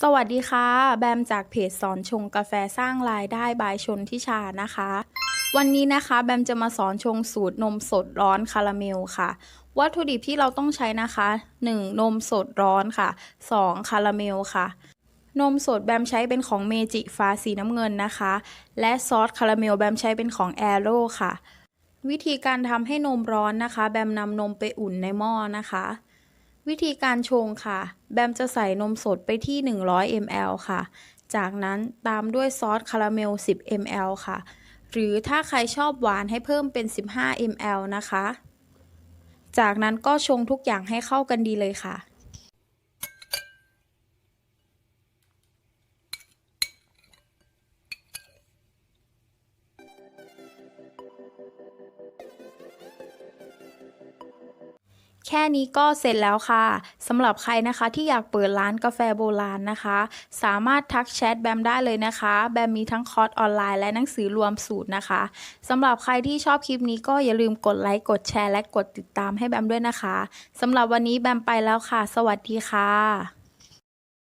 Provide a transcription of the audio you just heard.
สวัสดีค่ะ แบมจากเพจสอนชงกาแฟสร้างรายได้บายชนทิชานะคะ วันนี้นะคะ แบมจะมาสอนชงสูตรนมสดร้อนคาราเมลค่ะ วัตถุดิบที่เราต้องใช้นะคะ 1. นมสดร้อนค่ะ 2. คาราเมลค่ะ นมสดแบมใช้เป็นของเมจิฟ้าสีน้ำเงินนะคะ และซอสคาราเมลแบมใช้เป็นของแอโร่ค่ะ วิธีการทำให้นมร้อนนะคะ แบมนำนมไปอุ่นในหม้อนะคะ วิธีการชงค่ะ แบมจะใส่นมสดไปที่ 100 ml ค่ะ จากนั้นตามด้วยซอสคาราเมล 10 ml ค่ะ หรือถ้าใครชอบหวานให้เพิ่มเป็น 15 ml นะคะ จากนั้นก็ชงทุกอย่างให้เข้ากันดีเลยค่ะ แค่นี้ก็เสร็จแล้วค่ะสำหรับใครนะคะที่อยากเปิดร้านกาแฟโบราณนะคะ สามารถทักแชทแบมได้เลยนะคะ แบมมีทั้งคอร์สออนไลน์และหนังสือรวมสูตรนะคะสำหรับใครที่ชอบคลิปนี้ก็อย่าลืมกดไลค์กดแชร์และกดติดตามให้แบมด้วยนะคะสำหรับวันนี้แบมไปแล้วค่ะ สวัสดีค่ะ